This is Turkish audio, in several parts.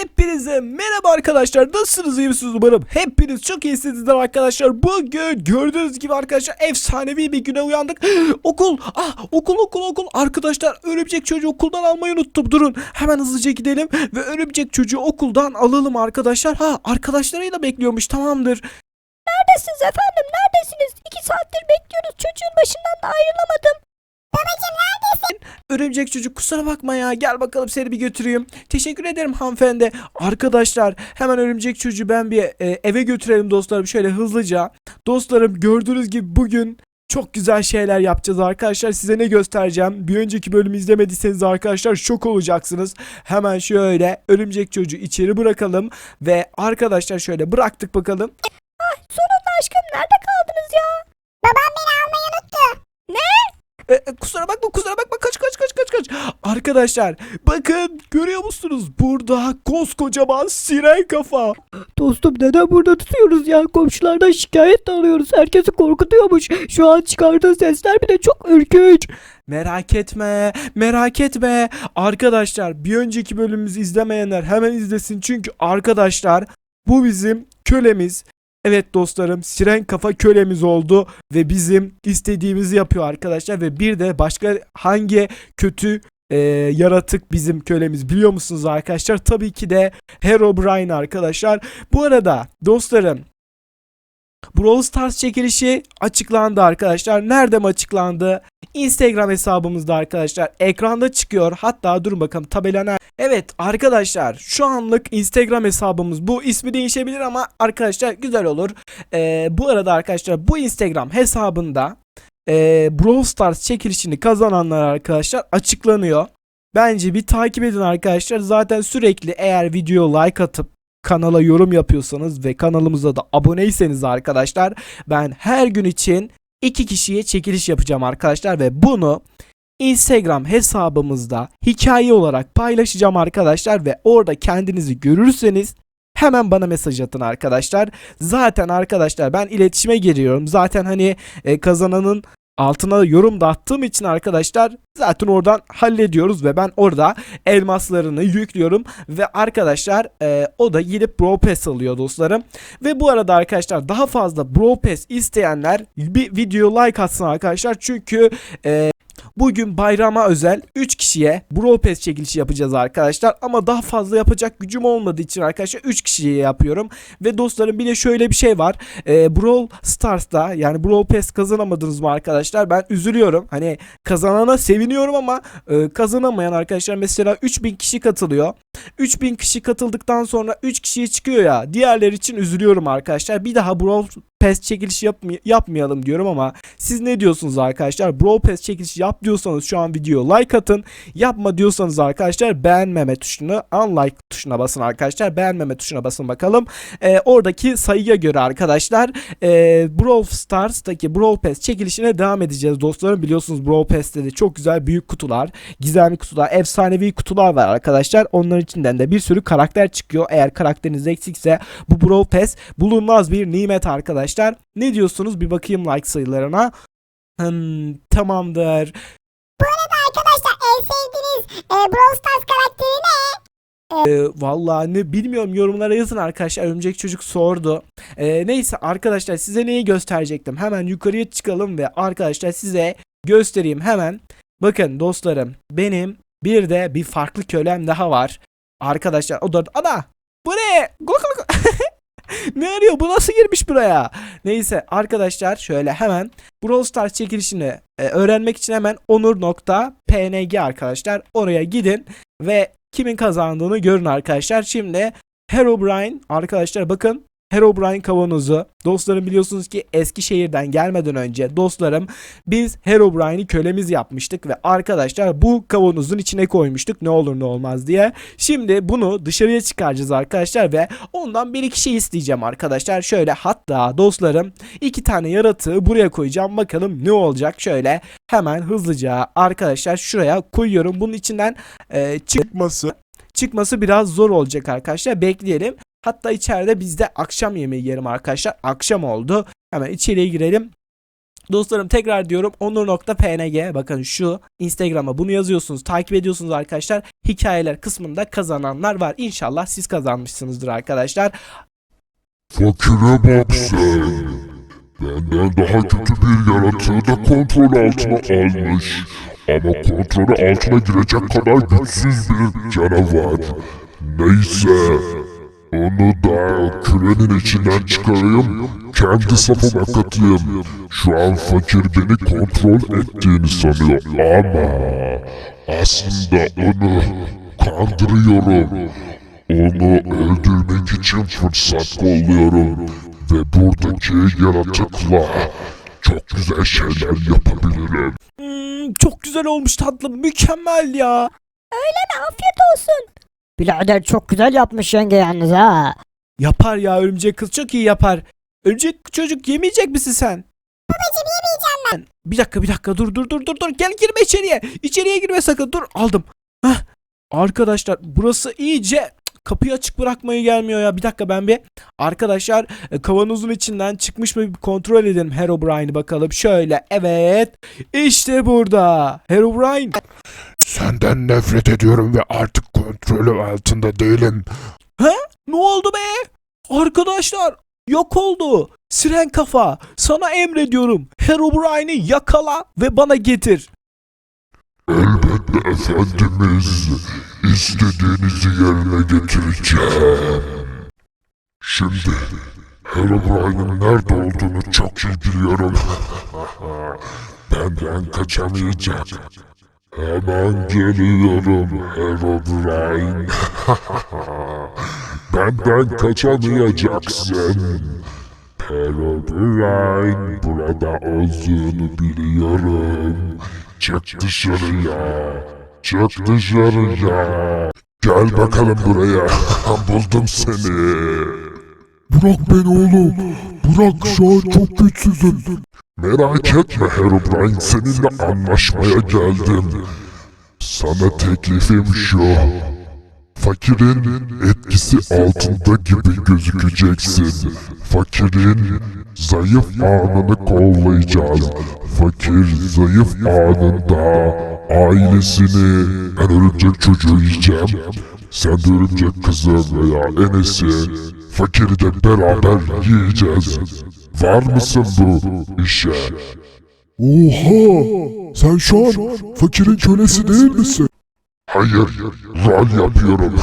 Hepinize merhaba arkadaşlar. Nasılsınız iyi misiniz umarım? Hepiniz çok iyisinizdir arkadaşlar. Bugün gördüğünüz gibi arkadaşlar efsanevi bir güne uyandık. okul, ah okul okul okul. Arkadaşlar örümcek çocuğu okuldan almayı unuttum. Durun hemen hızlıca gidelim ve örümcek çocuğu okuldan alalım arkadaşlar. Ha arkadaşlarıyla bekliyormuş tamamdır. Neredesiniz efendim? Neredesiniz? İki saattir bekliyoruz. Çocuğun başından da ayrılamadım. Babacım neredesin? Örümcek çocuk kusura bakma ya gel bakalım seni bir götüreyim. Teşekkür ederim hanımefendi. Arkadaşlar hemen örümcek çocuğu ben bir e, eve götürelim dostlarım şöyle hızlıca. Dostlarım gördüğünüz gibi bugün çok güzel şeyler yapacağız arkadaşlar. Size ne göstereceğim? Bir önceki bölümü izlemediyseniz arkadaşlar şok olacaksınız. Hemen şöyle örümcek çocuğu içeri bırakalım. Ve arkadaşlar şöyle bıraktık bakalım. Sonunda aşkım nerede kaldınız ya? Babam beni almayı unuttu. E, e, kusura bakma kusura bakma kaç kaç kaç kaç kaç. Arkadaşlar bakın görüyor musunuz? Burada koskocaman siren kafa. Dostum neden burada tutuyoruz ya? Komşulardan şikayet de alıyoruz. Herkesi korkutuyormuş. Şu an çıkardığı sesler bile çok ürkünç. Merak etme, merak etme. Arkadaşlar bir önceki bölümümüzü izlemeyenler hemen izlesin. Çünkü arkadaşlar bu bizim kölemiz. Evet dostlarım siren kafa kölemiz oldu ve bizim istediğimizi yapıyor arkadaşlar ve bir de başka hangi kötü e, yaratık bizim kölemiz biliyor musunuz arkadaşlar? Tabii ki de Herobrine arkadaşlar. Bu arada dostlarım Brawl Stars çekilişi açıklandı arkadaşlar. Nerede mi açıklandı? Instagram hesabımızda arkadaşlar. Ekranda çıkıyor. Hatta durun bakalım tabela nerede? Evet arkadaşlar şu anlık Instagram hesabımız bu. ismi değişebilir ama arkadaşlar güzel olur. Ee, bu arada arkadaşlar bu Instagram hesabında e, Brawl Stars çekilişini kazananlar arkadaşlar açıklanıyor. Bence bir takip edin arkadaşlar. Zaten sürekli eğer video like atıp kanala yorum yapıyorsanız ve kanalımıza da aboneyseniz arkadaşlar ben her gün için iki kişiye çekiliş yapacağım arkadaşlar ve bunu Instagram hesabımızda hikaye olarak paylaşacağım arkadaşlar ve orada kendinizi görürseniz hemen bana mesaj atın arkadaşlar. Zaten arkadaşlar ben iletişime giriyorum. Zaten hani e, kazananın altına yorum da attığım için arkadaşlar zaten oradan hallediyoruz ve ben orada elmaslarını yüklüyorum ve arkadaşlar e, o da gidip Bro Pass alıyor dostlarım. Ve bu arada arkadaşlar daha fazla Bro Pass isteyenler bir video like atsın arkadaşlar çünkü e, Bugün bayrama özel 3 kişiye Brawl Pass çekilişi yapacağız arkadaşlar. Ama daha fazla yapacak gücüm olmadığı için arkadaşlar 3 kişiye yapıyorum. Ve dostlarım bir de şöyle bir şey var. Ee, Brawl Stars'ta yani Brawl Pass kazanamadınız mı arkadaşlar? Ben üzülüyorum. Hani kazanana seviniyorum ama e, kazanamayan arkadaşlar mesela 3000 kişi katılıyor. 3000 kişi katıldıktan sonra 3 kişiye çıkıyor ya. Diğerleri için üzülüyorum arkadaşlar. Bir daha Brawl Pass çekilişi yapmay- yapmayalım diyorum ama siz ne diyorsunuz arkadaşlar? Brawl Pass çekilişi yap diyorsanız şu an video like atın. Yapma diyorsanız arkadaşlar beğenmeme tuşunu unlike tuşuna basın arkadaşlar. Beğenmeme tuşuna basın bakalım. Ee, oradaki sayıya göre arkadaşlar ee, Brawl Stars'taki Brawl Pass çekilişine devam edeceğiz dostlarım. Biliyorsunuz Brawl Pass'te de çok güzel büyük kutular, gizemli kutular, efsanevi kutular var arkadaşlar. Onların içinden de bir sürü karakter çıkıyor. Eğer karakteriniz eksikse bu Brawl Pass bulunmaz bir nimet arkadaşlar. Ne diyorsunuz? Bir bakayım like sayılarına. Hmm, tamamdır. Arkadaşlar en sevdiğiniz e, Brawl Stars karakteri ne? Ee, vallahi ne bilmiyorum yorumlara yazın arkadaşlar. Örümcek çocuk sordu. Ee, neyse arkadaşlar size neyi gösterecektim? Hemen yukarıya çıkalım ve arkadaşlar size göstereyim hemen. Bakın dostlarım benim bir de bir farklı kölem daha var. Arkadaşlar o da ana bu ne? Ne arıyor? Bu nasıl girmiş buraya? Neyse arkadaşlar şöyle hemen Brawl Stars çekilişini e, öğrenmek için hemen onur.png arkadaşlar oraya gidin ve kimin kazandığını görün arkadaşlar. Şimdi Herobrine arkadaşlar bakın Herobrine kavanozu. Dostlarım biliyorsunuz ki Eskişehir'den gelmeden önce dostlarım biz Herobrine'i kölemiz yapmıştık ve arkadaşlar bu kavanozun içine koymuştuk ne olur ne olmaz diye. Şimdi bunu dışarıya çıkaracağız arkadaşlar ve ondan bir iki şey isteyeceğim arkadaşlar. Şöyle hatta dostlarım iki tane yaratığı buraya koyacağım bakalım ne olacak. Şöyle hemen hızlıca arkadaşlar şuraya koyuyorum. Bunun içinden e, çıkması çıkması biraz zor olacak arkadaşlar. Bekleyelim. Hatta içeride biz de akşam yemeği yerim arkadaşlar. Akşam oldu. Hemen içeriye girelim. Dostlarım tekrar diyorum onur.png bakın şu Instagram'a bunu yazıyorsunuz takip ediyorsunuz arkadaşlar hikayeler kısmında kazananlar var İnşallah siz kazanmışsınızdır arkadaşlar Fakire bak sen. Benden daha kötü bir yaratığı da kontrol altına almış. Ama kontrolü altına girecek kadar güçsüz bir canavar. Neyse. Onu da kürenin içinden çıkarayım. Kendi safıma katayım. Şu an fakir beni kontrol ettiğini sanıyor ama aslında onu kandırıyorum. Onu öldürmek için fırsat kolluyorum. Ve buradaki yaratıkla çok güzel şeyler yapabilirim. Hmm, Çok güzel olmuş tatlım mükemmel ya Afiyet olsun. Birader çok güzel yapmış yenge yalnız ha. Yapar ya örümcek kız çok iyi yapar. Örümcek çocuk yemeyecek misin sen? Babacım yemeyeceğim ben. Bir dakika bir dakika. Dur dur dur dur dur. Gel girme içeriye. İçeriye girme sakın. Dur aldım. Hah. Arkadaşlar burası iyice kapıyı açık bırakmayı gelmiyor ya. Bir dakika ben bir arkadaşlar e, kavanozun içinden çıkmış mı bir kontrol edelim. Herobrine'i bakalım. Şöyle evet. İşte burada. Herobrine Senden nefret ediyorum ve artık kontrolü altında değilim. ne oldu be arkadaşlar yok oldu Siren kafa sana emrediyorum Herobrine'i yakala ve bana getir Elbette efendimiz. İstediğinizi yerine getireceğim. Şimdi Herobrine'in nerede olduğunu çok iyi biliyorum. Benden kaçamayacak. Hemen geliyorum Herobrine. Benden kaçamayacaksın. Herobrine burada olduğunu biliyorum. Çık dışarıya. Çık dışarıya. Gel bakalım buraya. Buldum seni. Bırak beni oğlum. Bırak şu an çok güçsüzüm. Merak etme Herobrine seninle anlaşmaya geldim. Sana teklifim şu. Fakirin etkisi altında gibi gözükeceksin. Fakirin zayıf anını kollayacağız. Fakir zayıf anında ailesini ben örümcek çocuğu yiyeceğim. Sen de örümcek kızı veya Enes'i fakiri de beraber yiyeceğiz. Var mısın bu işe? Oha! Sen şu an fakirin kölesi değil misin? Hayır, rol yapıyorum.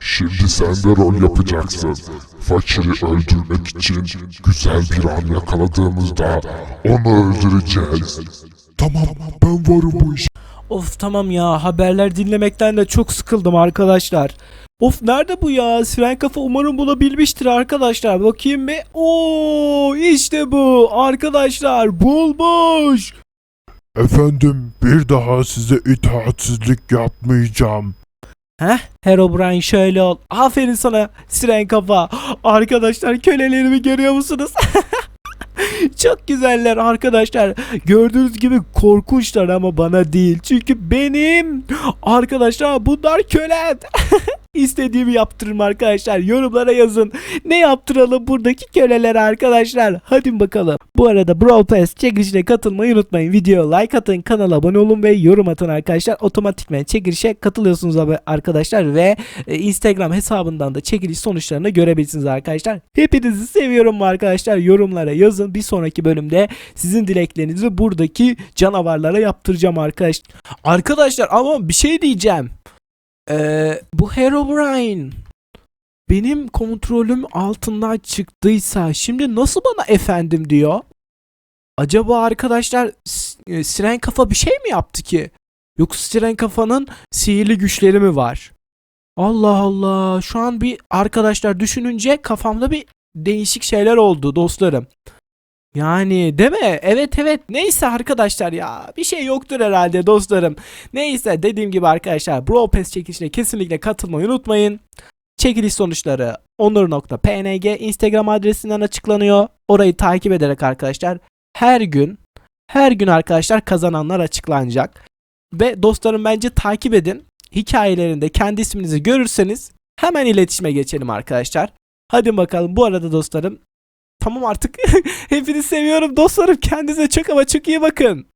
Şimdi sen de rol yapacaksın. Fakiri öldürmek için güzel bir an yakaladığımızda onu öldüreceğiz. Tamam, ben varım bu işe. Of tamam ya haberler dinlemekten de çok sıkıldım arkadaşlar. Of nerede bu ya? Siren kafa umarım bulabilmiştir arkadaşlar. Bakayım bir. Oo işte bu arkadaşlar bulmuş. Efendim, bir daha size itaatsizlik yapmayacağım. Heh Herobrine şöyle ol. Aferin sana Siren kafa. Arkadaşlar kölelerimi görüyor musunuz? Çok güzeller arkadaşlar. Gördüğünüz gibi korkunçlar ama bana değil. Çünkü benim arkadaşlar bunlar kölem. İstediğimi yaptırırım arkadaşlar. Yorumlara yazın. Ne yaptıralım buradaki kölelere arkadaşlar. Hadi bakalım. Bu arada Brawl Pass çekilişine katılmayı unutmayın. Videoya like atın, kanala abone olun ve yorum atın arkadaşlar. Otomatikman çekilişe katılıyorsunuz arkadaşlar ve e, Instagram hesabından da çekiliş sonuçlarını görebilirsiniz arkadaşlar. Hepinizi seviyorum arkadaşlar. Yorumlara yazın. Bir sonraki bölümde sizin dileklerinizi buradaki canavarlara yaptıracağım arkadaşlar. Arkadaşlar ama bir şey diyeceğim. Ee, bu Herobrine benim kontrolüm altından çıktıysa şimdi nasıl bana efendim diyor? Acaba arkadaşlar e, Siren Kafa bir şey mi yaptı ki? Yoksa Siren Kafa'nın sihirli güçleri mi var? Allah Allah şu an bir arkadaşlar düşününce kafamda bir değişik şeyler oldu dostlarım. Yani değil mi? Evet evet. Neyse arkadaşlar ya. Bir şey yoktur herhalde dostlarım. Neyse dediğim gibi arkadaşlar Brawl Pass çekilişine kesinlikle katılmayı unutmayın. Çekiliş sonuçları onur.png Instagram adresinden açıklanıyor. Orayı takip ederek arkadaşlar her gün her gün arkadaşlar kazananlar açıklanacak. Ve dostlarım bence takip edin. Hikayelerinde kendi isminizi görürseniz hemen iletişime geçelim arkadaşlar. Hadi bakalım bu arada dostlarım tamam artık. Hepinizi seviyorum dostlarım. Kendinize çok ama çok iyi bakın.